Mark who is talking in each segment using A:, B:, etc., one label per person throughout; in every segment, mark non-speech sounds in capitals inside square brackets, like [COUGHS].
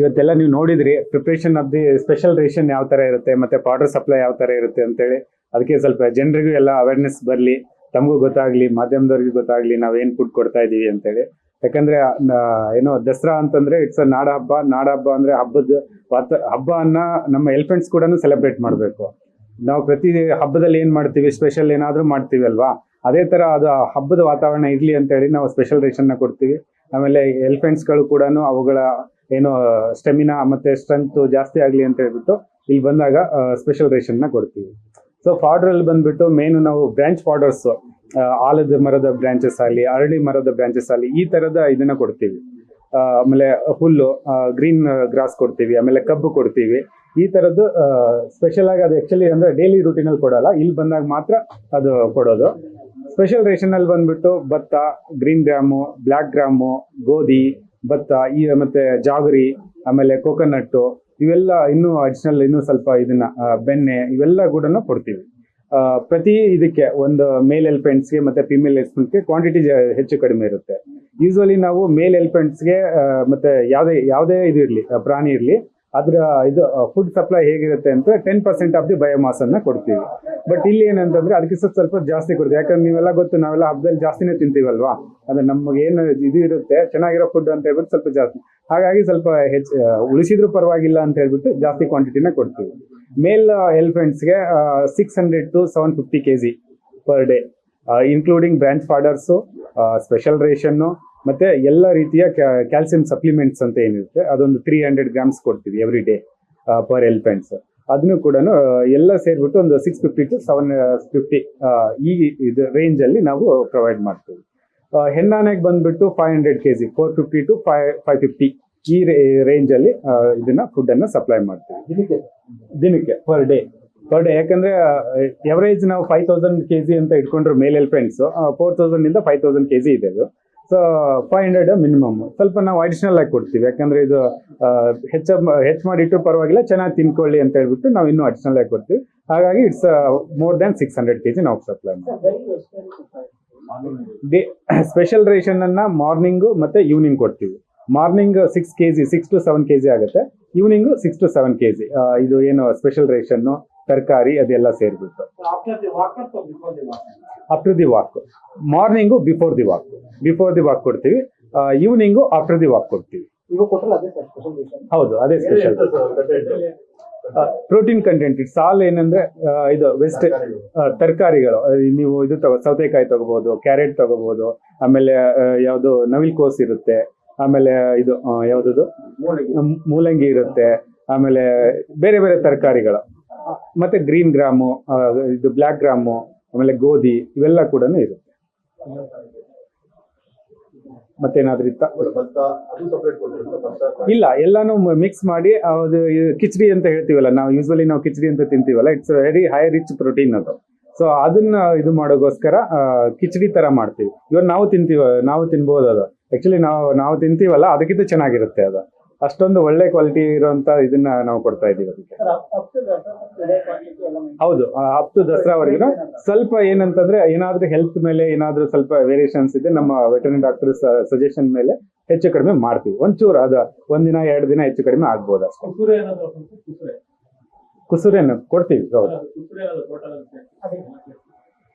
A: ಇವತ್ತೆಲ್ಲ ನೀವು ನೋಡಿದ್ರಿ preparation of the special ration ಯಾವ ತರ ಇರುತ್ತೆ, ಮತ್ತೆ ಪೌಡರ್ ಸಪ್ಲೈ ಯಾವ ತರ ಇರುತ್ತೆ ಅಂತೇಳಿ. ಅದಕ್ಕೆ ಸ್ವಲ್ಪ ಜನರಿಗೂ ಎಲ್ಲ ಅವೇರ್ನೆಸ್ ಬರಲಿ, ತಮಗೂ ಗೊತ್ತಾಗ್ಲಿ, ಮಾಧ್ಯಮದವ್ರಿಗೂ ಗೊತ್ತಾಗ್ಲಿ, ನಾವು ಏನು ಫುಡ್ ಕೊಡ್ತಾ ಇದೀವಿ ಅಂತೇಳಿ. ಯಾಕಂದ್ರೆ ಏನೋ ದಸರಾ ಅಂತಂದ್ರೆ ಇಟ್ಸ್ ಅ ನಾಡ ಹಬ್ಬ ನಾಡ ಹಬ್ಬ ಅಂದ್ರೆ ಹಬ್ಬದ ವಾತ ಹಬ್ಬವನ್ನ ನಮ್ಮ ಎಲಿಫೆಂಟ್ಸ್ ಕೂಡ ಸೆಲೆಬ್ರೇಟ್ ಮಾಡಬೇಕು. ನಾವು ಪ್ರತಿ ಹಬ್ಬದಲ್ಲಿ ಏನ್ ಮಾಡ್ತೀವಿ ಸ್ಪೆಷಲ್ ಏನಾದರೂ ಮಾಡ್ತೀವಿ ಅಲ್ವಾ? ಅದೇ ತರ ಅದು ಹಬ್ಬದ ವಾತಾವರಣ ಇರ್ಲಿ ಅಂತ ಹೇಳಿ ನಾವು ಸ್ಪೆಷಲ್ ರೇಷನ್ನ ಕೊಡ್ತೀವಿ. ಆಮೇಲೆ ಎಲಿಫೆಂಟ್ಸ್ಗಳು ಕೂಡ ಅವುಗಳ ಏನೋ ಸ್ಟೆಮಿನಾ ಮತ್ತೆ ಸ್ಟ್ರೆಂತ್ ಜಾಸ್ತಿ ಆಗಲಿ ಅಂತ ಹೇಳ್ಬಿಟ್ಟು ಇಲ್ಲಿ ಬಂದಾಗ ಸ್ಪೆಷಲ್ ರೇಷನ್ನ ಕೊಡ್ತೀವಿ. ಸೊ ಫಾರ್ಡರ್ ಅಲ್ಲಿ ಬಂದ್ಬಿಟ್ಟು ಮೇನ್ ನಾವು ಬ್ರಾಂಚ್ ಫಾರ್ಡರ್ಸ್ ಆಲದ ಮರದ ಬ್ರಾಂಚಸ್ ಆಗಲಿ ಅರಳಿ ಮರದ ಬ್ರಾಂಚಸ್ ಆಗಲಿ, ಈ ತರದ ಇದನ್ನ ಕೊಡ್ತೀವಿ. ಆಮೇಲೆ ಹುಲ್ಲು ಗ್ರೀನ್ ಗ್ರಾಸ್ ಕೊಡ್ತೀವಿ, ಆಮೇಲೆ ಕಬ್ಬು ಕೊಡ್ತೀವಿ. ಈ ತರದ್ದು ಸ್ಪೆಷಲ್ ಆಗಿ ಅದು ಆ್ಯಕ್ಚುಲಿ ಅಂದ್ರೆ ಡೈಲಿ ರೂಟೀನ್ ಅಲ್ಲಿ ಕೊಡಲ್ಲ, ಇಲ್ಲಿ ಬಂದಾಗ ಮಾತ್ರ ಅದು ಕೊಡೋದು. ಸ್ಪೆಷಲ್ ರೇಷನ್ ಅಲ್ಲಿ ಬಂದ್ಬಿಟ್ಟು ಭತ್ತ ಗ್ರೀನ್ ಗ್ರಾಮು ಬ್ಲಾಕ್ ಗ್ರಾಮು ಗೋಧಿ ಭತ್ತ, ಈ ಮತ್ತೆ ಜಾಗರಿ, ಆಮೇಲೆ ಕೋಕೋನಟ್ಟು ಇವೆಲ್ಲ ಇನ್ನೂ ಅಡಿಷನಲ್ ಇನ್ನೂ ಸ್ವಲ್ಪ ಇದನ್ನ ಬೆಣ್ಣೆ, ಇವೆಲ್ಲ ಕೂಡ ಕೊಡ್ತೀವಿ. ಪ್ರತಿ ಇದಕ್ಕೆ ಒಂದು ಮೇಲ್ ಎಲಿಫೆಂಟ್ಸ್ಗೆ ಮತ್ತೆ ಫಿಮೇಲ್ ಎಲಿಫೆಂಟ್ಸ್ಗೆ ಕ್ವಾಂಟಿಟಿ ಹೆಚ್ಚು ಕಡಿಮೆ ಇರುತ್ತೆ. ಯೂಸ್ವಲಿ ನಾವು ಮೇಲ್ ಎಲಿಫೆಂಟ್ಸ್ಗೆ ಮತ್ತೆ ಯಾವುದೇ ಯಾವುದೇ ಇದು ಇರಲಿ ಪ್ರಾಣಿ ಇರಲಿ ಅದ್ರ ಇದು ಫುಡ್ ಸಪ್ಲೈ ಹೇಗಿರುತ್ತೆ ಅಂತ ten percent of the biomass ಅನ್ನ ಕೊಡ್ತೀವಿ. ಬಟ್ ಇಲ್ಲಿ ಏನಂತಂದ್ರೆ ಅದಕ್ಕೆ ಸ್ವಲ್ಪ ಸ್ವಲ್ಪ ಜಾಸ್ತಿ ಕೊಡ್ತೀವಿ. ಯಾಕಂದ್ರೆ ನೀವೆಲ್ಲ ಗೊತ್ತು, ನಾವೆಲ್ಲ ಹಬ್ಬದಲ್ಲಿ ಜಾಸ್ತಿನೇ ತಿಂತೀವಲ್ವಾ? ಅದು ನಮಗೆ ಏನು ಇದು ಇರುತ್ತೆ, ಚೆನ್ನಾಗಿರೋ ಫುಡ್ ಅಂತ ಹೇಳ್ಬಿಟ್ಟು ಸ್ವಲ್ಪ ಜಾಸ್ತಿ. ಹಾಗಾಗಿ ಸ್ವಲ್ಪ ಹೆಚ್ಚು ಉಳಿಸಿದ್ರು ಪರವಾಗಿಲ್ಲ ಅಂತ ಹೇಳ್ಬಿಟ್ಟು ಜಾಸ್ತಿ ಕ್ವಾಂಟಿಟಿನ ಕೊಡ್ತೀವಿ. Male ಎಲಿಫೆಂಟ್ಸ್ಗೆ six hundred to seven fifty K G per day including branch fodders special ration ಮತ್ತು ಎಲ್ಲ ರೀತಿಯ ಕ್ಯಾಲ್ಸಿಯಂ ಸಪ್ಲಿಮೆಂಟ್ಸ್ ಅಂತ ಏನಿರುತ್ತೆ ಅದೊಂದು ತ್ರೀ ಹಂಡ್ರೆಡ್ ಗ್ರಾಮ್ಸ್ ಕೊಡ್ತೀವಿ ಎವ್ರಿ ಡೇ ಪರ್ ಎಲಿಫೆಂಟ್ಸ್ ಅದನ್ನು ಕೂಡ ಎಲ್ಲ ಸೇರಿಬಿಟ್ಟು ಒಂದು six fifty to seven fifty ಈ ಇದು ರೇಂಜಲ್ಲಿ ನಾವು ಪ್ರೊವೈಡ್ ಮಾಡ್ತೀವಿ. ಹೆಣ್ಣಾನೆಗೆ ಬಂದ್ಬಿಟ್ಟು five hundred K G four fifty to five five fifty ಈ ರೇಂಜಲ್ಲಿ ಇದನ್ನು ಫುಡ್ಡನ್ನು ಇದನ್ನ ಫುಡ್ ಅನ್ನ ಸಪ್ಲೈ ಮಾಡ್ತೀವಿ. ದಿನಕ್ಕೆ? ಪರ್ ಡೇ ಪರ್ ಡೇ ಯಾಕಂದ್ರೆ ಎವರೇಜ್ ನಾವು ಫೈವ್ ತೌಸಂಡ್ ಕೆ ಜಿ ಅಂತ ಇಟ್ಕೊಂಡ್ರು ಮೇಲ್ ಎಲಿಫೆಂಟ್ಸ್ ಫೋರ್ ತೌಸಂಡ್ ಇಂದ ಫೈವ್ ತೌಸಂಡ್ ಕೆ ಜಿ ಇದೆ ಅದು ಸೊ ಫೈವ್ ಹಂಡ್ರೆಡ್ ಮಿನಿಮಮ್ ಸ್ವಲ್ಪ ನಾವು ಅಡಿಷನಲ್ ಆಗಿ ಕೊಡ್ತೀವಿ. ಯಾಕಂದ್ರೆ ಇದು ಹೆಚ್ಚ, ಹೆಚ್ಚು ಮಾಡಿ ಇಟ್ಟರು ಪರವಾಗಿಲ್ಲ, ಚೆನ್ನಾಗಿ ತಿನ್ಕೊಳ್ಳಿ ಅಂತ ಹೇಳ್ಬಿಟ್ಟು ನಾವು ಇನ್ನೂ ಅಡಿಷನಲ್ ಆಗಿ ಕೊಡ್ತೀವಿ. ಹಾಗಾಗಿ it's more than six hundred K G ನಾವು ಸಪ್ಲೈ ಮಾಡ್ತೀವಿ. ಸ್ಪೆಷಲ್ ರೇಷನ್ ಅನ್ನ ಮಾರ್ನಿಂಗು ಮತ್ತೆ ಈವ್ನಿಂಗ್ ಕೊಡ್ತೀವಿ. Morning six K G six to seven K G ಆಗುತ್ತೆ. Evening six to seven K G ಇದು ಏನು ಸ್ಪೆಷಲ್ ರೇಷನ್ ತರಕಾರಿ ಅದೆಲ್ಲ ಸೇರಿಬಿಟ್ಟು? After the walk morning before the walk before the walk ಕೊಡ್ತೀವಿ. Evening after the walk ಕೊಡ್ತೀವಿ.
B: ಈಗ ಅದೇ special
A: ಹೌದು ಅದೇ ಸ್ಪೆಷಲ್ ಪ್ರೋಟೀನ್ ಕಂಟೆಂಟ್ ಸಾಲ್ ಏನಂದ್ರೆ ಇದು ವೆಸ್ಟ್ ತರಕಾರಿಗಳು. ನೀವು ಇದು ತಗೋ ಸೌತೆಕಾಯಿ ತಗೋಬಹುದು ಕ್ಯಾರೆಟ್ ತಗೋಬಹುದು ಆಮೇಲೆ ಯಾವ್ದು ನವಿಲ್ ಕೋಸ್ ಇರುತ್ತೆ. ಆಮೇಲೆ ಇದು ಯಾವ್ದದು? ಮೂಲಂಗಿ ಇರುತ್ತೆ. ಆಮೇಲೆ ಬೇರೆ ಬೇರೆ ತರಕಾರಿಗಳು. ಮತ್ತೆ ಗ್ರೀನ್ ಗ್ರಾಮು ಇದು ಬ್ಲ್ಯಾಕ್ ಗ್ರಾಮು ಆಮೇಲೆ ಗೋಧಿ, ಇವೆಲ್ಲ ಕೂಡ ಇರುತ್ತೆ. ಮತ್ತೇನಾದ್ರೂ ಇತ್ತ? ಇಲ್ಲ, ಎಲ್ಲಾನು ಮಿಕ್ಸ್ ಮಾಡಿ, ಅದು ಕಿಚಡಿ ಅಂತ ಹೇಳ್ತೀವಲ್ಲ, ನಾವು ಯೂಸ್ವಲಿ ನಾವು ಕಿಚಡಿ ಅಂತ ತಿಂತೀವಲ್ಲ it's very high rich protein ಅದು. ಸೊ ಅದನ್ನ ಇದು ಮಾಡೋಗೋಸ್ಕರ ಕಿಚಡಿ ತರ ಮಾಡ್ತೀವಿ. ಇವಾಗ ನಾವು ತಿಂತೀವ, ನಾವು ತಿನ್ಬಹುದು ಅದು ಆಕ್ಚುಲಿ ನಾವು ನಾವು ತಿಂತೀವಲ್ಲ ಅದಕ್ಕಿಂತ ಚೆನ್ನಾಗಿರುತ್ತೆ ಅದು. ಅಷ್ಟೊಂದು ಒಳ್ಳೆ ಕ್ವಾಲಿಟಿ ಇರುವಂತ ಇದನ್ನ ನಾವು ಕೊಡ್ತಾ ಇದೀವಿ ಅದಕ್ಕೆ. ಹೌದು ಅಪ್ ಟು ದಸರಾವರೆಗೂ ಸ್ವಲ್ಪ ಏನಂತಂದ್ರೆ ಏನಾದ್ರೂ ಹೆಲ್ತ್ ಮೇಲೆ ಏನಾದ್ರೂ ಸ್ವಲ್ಪ ವೇರಿಯೇಷನ್ಸ್ ಇದೆ ನಮ್ಮ ವೆಟರ್ನರಿ ಡಾಕ್ಟರ್ ಸಜೆಷನ್ ಮೇಲೆ ಹೆಚ್ಚು ಕಡಿಮೆ ಮಾಡ್ತೀವಿ. ಒಂಚೂರು ಅದು ಒಂದಿನ ಎರಡು ದಿನ ಹೆಚ್ಚು ಕಡಿಮೆ ಆಗ್ಬೋದು ಅಷ್ಟೇ.
C: ಕುಸುರೆ ಏನಾದ್ರು ಕುಸುರೆ.
A: ಕುಸುರೇನು ಕೊಡ್ತೀವಿ ಹೌದು
C: ಕುಸುರೆ ಅದು ಟೋಟಲ್ ಅಂತ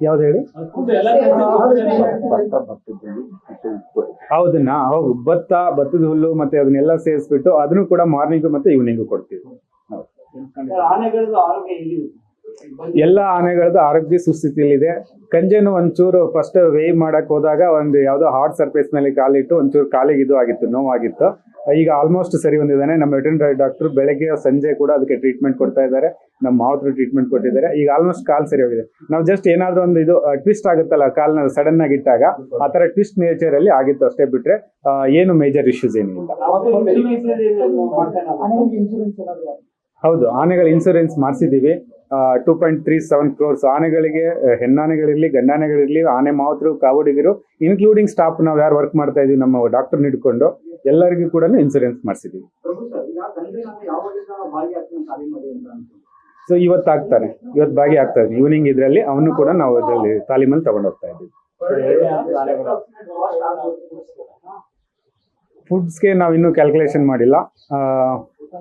A: ಯಾವ್ದು ಹೇಳಿ? ಹೌದನ್ನ? ಹೌದು. ಭತ್ತ ಭತ್ತದ ಹುಲ್ಲು ಮತ್ತೆ ಅದನ್ನೆಲ್ಲ ಸೇರಿಸ್ಬಿಟ್ಟು ಅದನ್ನು ಕೂಡ ಮಾರ್ನಿಂಗು ಮತ್ತೆ ಈವ್ನಿಂಗು ಕೊಡ್ತೀವಿ. ಎಲ್ಲ ಆನೆಗಳದ್ದು ಆರೋಗ್ಯ ಸುಸ್ಥಿತಿಯಲ್ಲಿದೆ. ಕಂಜೆನು ಒಂಚೂರು ಫಸ್ಟ್ ವೇವ್ ಮಾಡಕ್ ಹೋದಾಗ ಒಂದು ಯಾವ್ದೋ ಹಾರ್ಡ್ ಸರ್ಫೇಸ್ ಮೇಲೆ ಕಾಲಿಟ್ಟು ಒಂಚೂರು ಕಾಲಿಗೆ ಇದು ಆಗಿತ್ತು ನೋವಾಗಿತ್ತು. ಈಗ ಆಲ್ಮೋಸ್ಟ್ ಸರಿ ಹೊಂದಿದ್ದಾನೆ ನಮ್ಮ ವೆಟರ್ನರಿ ಡಾಕ್ಟರ್ ಬೆಳಗ್ಗೆ ಸಂಜೆ ಕೂಡ ಅದಕ್ಕೆ ಟ್ರೀಟ್ಮೆಂಟ್ ಕೊಡ್ತಾ ಇದ್ದಾರೆ. ನಮ್ಮ ಮಾವತರು ಟ್ರೀಟ್ಮೆಂಟ್ ಕೊಟ್ಟಿದ್ದಾರೆ. ಈಗ ಆಲ್ಮೋಸ್ಟ್ ಕಾಲ್ ಸರಿ ಹೋಗಿದೆ. ನಾವು ಜಸ್ಟ್ ಏನಾದ್ರೂ ಒಂದು ಇದು ಟ್ವಿಸ್ಟ್ ಆಗುತ್ತಲ್ಲ ಕಾಲ್ನ ಸಡನ್ ಆಗಿ ಇಟ್ಟಾಗ ಆ ತರ ಟ್ವಿಸ್ಟ್ ನೇಚರ್ ಅಲ್ಲಿ ಆಗಿತ್ತು ಅಷ್ಟೇ ಬಿಟ್ರೆ ಏನು ಮೇಜರ್ ಇಶ್ಯೂಸ್ ಏನಿಲ್ಲ ಹೌದು ಆನೆಗಳ insurance ಮಾಡಿಸಿದೀವಿ two point three seven crores ಆನೆಗಳಿಗೆ ಹೆಣ್ಣಾನೆಗಳಿರಲಿ ಗಂಡಾನೆಗಳಿರಲಿ ಆನೆ ಮಾವತರು ಕಾವಡಿಗರು ಇನ್ಕ್ಲೂಡಿಂಗ್ ಸ್ಟಾಫ್ ನಾವು ಯಾರು ವರ್ಕ್ ಮಾಡ್ತಾ ಇದೀವಿ ನಮ್ಮ ಡಾಕ್ಟರ್ ಹಿಡ್ಕೊಂಡು ಎಲ್ಲರಿಗೂ ಕೂಡ ಇನ್ಸೂರೆನ್ಸ್ ಮಾಡಿಸಿದೀವಿ. ಸೊ ಇವತ್ತು ಆಗ್ತಾನೆ ಇವತ್ತು ಭಾಗಿ ಆಗ್ತಾ ಇದ್ದೀನಿ ಈವ್ನಿಂಗ್ ಇದರಲ್ಲಿ ಅವನು ಕೂಡ ನಾವು ಇದರಲ್ಲಿ ತಾಲೀಮಲ್ಲಿ ತಗೊಂಡು ಹೋಗ್ತಾ ಇದ್ದೀವಿ. ಫುಡ್ಸ್ಗೆ ನಾವು ಇನ್ನೂ ಕ್ಯಾಲ್ಕುಲೇಷನ್ ಮಾಡಿಲ್ಲ.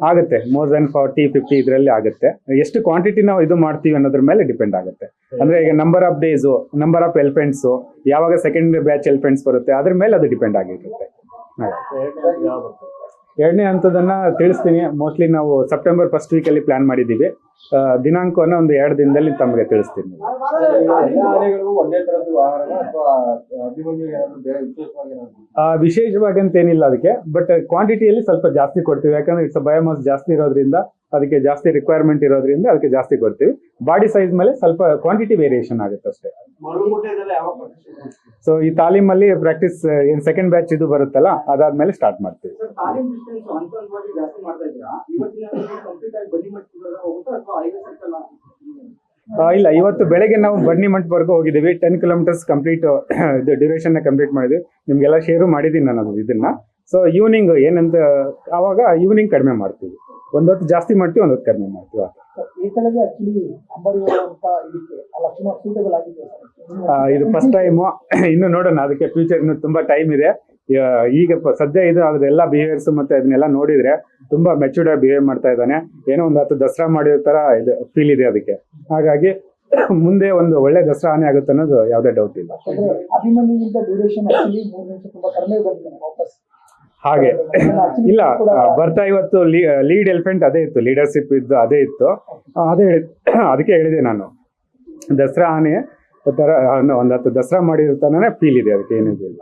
A: ಆಗುತ್ತೆ. ಮೋರ್ ದನ್ ಫಾರ್ಟಿ ಫಿಫ್ಟಿ ಇದರಲ್ಲಿ ಆಗುತ್ತೆ. ಎಷ್ಟು ಕ್ವಾಂಟಿಟಿ ನಾವು ಇದು ಮಾಡ್ತೀವಿ ಅನ್ನೋದ್ರ ಮೇಲೆ ಡಿಪೆಂಡ್ ಆಗುತ್ತೆ. ಅಂದ್ರೆ ಈಗ number of days number of elephants ಯಾವಾಗ ಸೆಕೆಂಡ್ ಬ್ಯಾಚ್ ಎಲಿಫೆಂಟ್ಸ್ ಬರುತ್ತೆ ಅದ್ರ ಮೇಲೆ ಅದು ಡಿಪೆಂಡ್ ಆಗಿರುತ್ತೆ. ಎರಡನೇ ಹಂತದನ್ನ ತಿಳಿಸ್ತೀನಿ. ಮೋಸ್ಟ್ಲಿ ನಾವು ಸೆಪ್ಟೆಂಬರ್ ಫಸ್ಟ್ ವೀಕಲ್ಲಿ ಪ್ಲಾನ್ ಮಾಡಿದ್ದೀವಿ. ಆ, ದಿನಾಂಕವನ್ನು ಒಂದು ಎರಡು ದಿನದಲ್ಲಿ ತಮಗೆ ತಿಳಿಸ್ತೀನಿ.
D: ಎಲ್ಲ ಆನೆಗಳಿಗೂ ಒಂದೇ ತರದ್ದು ಆಹಾರನ ಅಥವಾ ಅಭಿಮನ್ಯು ಏನಾದ್ರು ಬೇರೆ ವಿಶೇಷವಾಗಿ ಏನಾದ್ರು
A: ಆ, ವಿಶೇಷವಾಗಿ ಅಂತ ಏನಿಲ್ಲ ಅದಕ್ಕೆ ಬಟ್ ಕ್ವಾಂಟಿಟಿಯಲ್ಲಿ ಸ್ವಲ್ಪ ಜಾಸ್ತಿ ಕೊಡ್ತೀವಿ. ಯಾಕಂದ್ರೆ ಇಟ್ಸ್ ಬಯೋಮಾಸ್ ಜಾಸ್ತಿ ಇರೋದ್ರಿಂದ ಅದಕ್ಕೆ ಜಾಸ್ತಿ ರಿಕ್ವೈರ್ಮೆಂಟ್ ಇರೋದ್ರಿಂದ ಅದಕ್ಕೆ ಜಾಸ್ತಿ ಕೊಡ್ತೀವಿ. ಬಾಡಿ ಸೈಜ್ ಮೇಲೆ ಸ್ವಲ್ಪ ಕ್ವಾಂಟಿಟಿ ವೇರಿಯೇಷನ್ ಆಗುತ್ತೆ ಅಷ್ಟೇ. ಸೊ ಈ ತಾಲೀಮಲ್ಲಿ ಪ್ರಾಕ್ಟೀಸ್ ಏನ್ ಸೆಕೆಂಡ್ ಬ್ಯಾಚ್ ಇದು ಬರುತ್ತಲ್ಲ ಅದಾದ್ಮೇಲೆ ಸ್ಟಾರ್ಟ್ ಮಾಡ್ತೀವಿ. ಇಲ್ಲ ಇವತ್ತು ಬೆಳಗ್ಗೆ ನಾವು ಬನ್ನಿ ಮಂಟಪವರೆಗೂ ಹೋಗಿದ್ದೀವಿ. ಟೆನ್ ಕಿಲೋಮೀಟರ್ಸ್ ಕಂಪ್ಲೀಟ್ ಇದು ಡ್ಯೂರೇಷನ್ ಕಂಪ್ಲೀಟ್ ಮಾಡಿದ್ವಿ ನಿಮ್ಗೆಲ್ಲ ಶೇರು ಮಾಡಿದ್ದೀನಿ ನಾನು ಅದು ಇದನ್ನ. ಸೊ ಈವ್ನಿಂಗ್ ಏನಂತ ಆವಾಗ ಈವ್ನಿಂಗ್ ಕಡಿಮೆ ಮಾಡ್ತೀವಿ. ಒಂದೊತ್ತು ಜಾಸ್ತಿ ಮಾಡ್ತೀವಿ ಒಂದೊತ್ತು ಕಡಿಮೆ ಮಾಡ್ತೀವಿ. ಇದು ಫಸ್ಟ್ ಟೈಮು [COUGHS] ಇನ್ನು ನೋಡೋಣ ಅದಕ್ಕೆ ಫ್ಯೂಚರ್ ಇನ್ನು ತುಂಬಾ ಟೈಮ್ ಇದೆ. ಈಗ ಸದ್ಯ ಇದು ಅದ್ರೆಲ್ಲ ಬಿಹೇವಿಯರ್ಸ್ ಮತ್ತೆ ಅದನ್ನೆಲ್ಲ ನೋಡಿದ್ರೆ ತುಂಬಾ ಮೆಚೂರ್ಡ್ ಆಗಿ ಬಿಹೇವ್ ಮಾಡ್ತಾ ಇದ್ದಾನೆ. ಏನೋ ಒಂದು ಹತ್ತು ದಸರಾ ಮಾಡಿರೋ ತರ ಇದು ಫೀಲ್ ಇದೆ ಅದಕ್ಕೆ. ಹಾಗಾಗಿ ಮುಂದೆ ಒಂದು ಒಳ್ಳೆ ದಸರಾ ಆನೆ ಆಗುತ್ತೆ ಅನ್ನೋದು ಯಾವುದೇ ಡೌಟ್ ಇಲ್ಲ. ಹಾಗೆ. ಇಲ್ಲ ಬರ್ತಾ ಇವತ್ತು ಲೀಡ್ ಎಲಿಫೆಂಟ್ ಅದೇ ಇತ್ತು ಲೀಡರ್ಶಿಪ್ ಇದ್ದು ಅದೇ ಇತ್ತು. ಅದೇ ಹೇಳಿ [CLEARS THROAT] ಅದಕ್ಕೆ ಹೇಳಿದೆ ನಾನು. ದಸರಾ ಆನೆ ತರ ಒಂದು ಹತ್ತು ದಸರಾ ಮಾಡಿರ್ತಾನೆ ಫೀಲ್ ಇದೆ ಅದಕ್ಕೆ ಏನಿದೆ ಇಲ್ಲ.